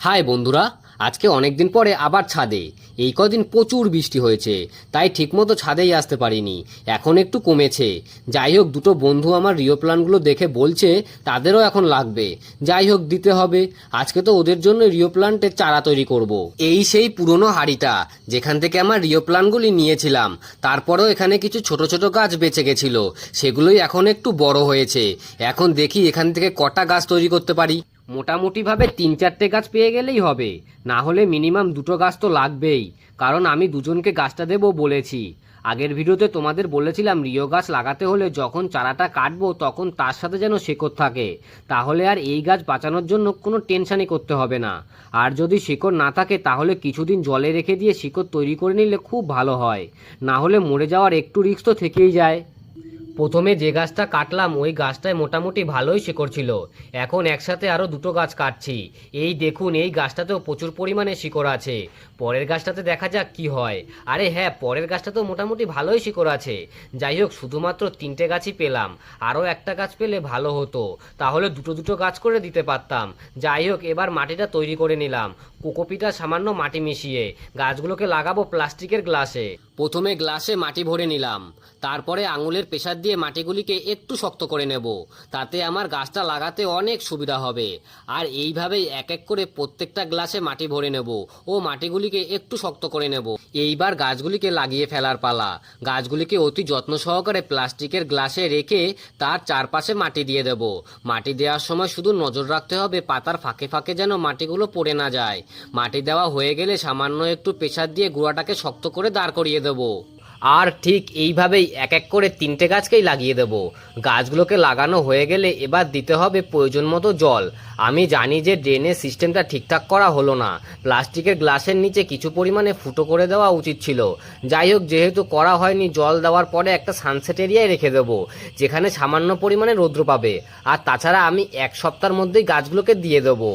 High বন্ধুরা, আজকে অনেক দিন পরে আবার ছাদে। এই কদিন প্রচুর বৃষ্টি হয়েছে, তাই ঠিকমতো ছাদেই আসতে পারিনি। এখন একটু কমেছে। যাই হোক, দুটো বন্ধু আমার রিও প্ল্যানগুলো দেখে বলছে, তাদেরও এখন লাগবে। যাই হোক, দিতে হবে। আজকে তো ওদের জন্য রিও প্ল্যান্টের চারা তৈরি করব। এই সেই পুরনো হাড়িটা, যেখান থেকে আমার রিও প্ল্যানগুলি নিয়েছিলাম। তারপরেও এখানে কিছু ছোট ছোট গাছ বেঁচে গেছিল। সেগুলোই এখন একটু বড় হয়েছে। এখন দেখি এখান থেকে কটা গাছ তৈরি করতে পারি। মোটামুটিভাবে তিন চারটে গাছ পেয়ে গেলেই হবে। না হলে মিনিমাম দুটো গাছ তো লাগবেই। কারণ আমি দুজনকে গাছটা দেবো বলেছি। আগের ভিডিওতে তোমাদের বলেছিলাম রিও গাছ লাগাতে হলে যখন চারাটা কাটবো তখন তার সাথে যেন শেকড় থাকে। তাহলে আর এই গাছ বাঁচানোর জন্য কোনো টেনশানই করতে হবে না। আর যদি শিকড় না থাকে তাহলে কিছুদিন জলে রেখে দিয়ে শিকড় তৈরি করে নিলে খুব ভালো হয়। না হলে মরে যাওয়ার একটু রিস্ক তো থেকেই যায়। প্রথমে যে গাছটা কাটলাম, ওই গাছটায় মোটামুটি ভালোই শিকড় ছিল। এখন একসাথে আরও দুটো গাছ কাটছি। এই দেখুন, এই গাছটাতেও প্রচুর পরিমাণে শিকড় আছে। পরের গাছটাতে দেখা যাক কি হয়। আরে হ্যাঁ পরের গাছটাতেও মোটামুটি ভালোই শিকড় আছে। যাই হোক, শুধুমাত্র তিনটে গাছই পেলাম। আরও একটা গাছ পেলে ভালো হতো। তাহলে দুটো দুটো গাছ করে দিতে পারতাম। যাই হোক, এবার মাটিটা তৈরি করে নিলাম। কোকোপিটা সামান্য মাটি মিশিয়ে। গাছগুলোকে লাগাবো প্লাস্টিকের গ্লাসে। প্রথমে গ্লাসে মাটি ভরে নিলাম। তারপরে আঙুলের প্রেসার দিয়ে মাটিগুলিকে একটু শক্ত করে নেব। তাতে আমার গাছটা লাগাতে অনেক সুবিধা হবে। আর এইভাবেই এক এক করে প্রত্যেকটা গ্লাসে মাটি ভরে নেব ও মাটিগুলিকে একটু শক্ত করে নেব। এইবার গাছগুলিকে লাগিয়ে ফেলার পালা। গাছগুলিকে অতি যত্ন সহকারে প্লাস্টিকের গ্লাসে রেখে তার চারপাশে মাটি দিয়ে দেব। মাটি দেওয়ার সময় শুধু নজর রাখতে হবে পাতার ফাঁকে ফাঁকে যেন মাটিগুলো পড়ে না যায়। মাটি দেওয়া হয়ে গেলে সামান্য একটু প্রেসার দিয়ে গুঁড়াটাকে শক্ত করে দাঁড় করিয়ে দেবো। আর ঠিক এইভাবেই এক এক করে তিনটে গাছকেই লাগিয়ে দেব। গাছগুলোকে লাগানো হয়ে গেলে এবার দিতে হবে প্রয়োজন মতো জল। আমি জানি যে ড্রেনের সিস্টেমটা ঠিকঠাক করা হলো না। প্লাস্টিকের গ্লাসের নিচে কিছু পরিমাণে ফুটো করে দেওয়া উচিত ছিল। যাই হোক, যেহেতু করা হয়নি, জল দেওয়ার পরে একটা সানসেট এরিয়ায় রেখে দেবো, যেখানে সামান্য পরিমাণে রৌদ্র পাবে। আর তাছাড়া আমি এক সপ্তাহের মধ্যেই গাছগুলোকে দিয়ে দেবো।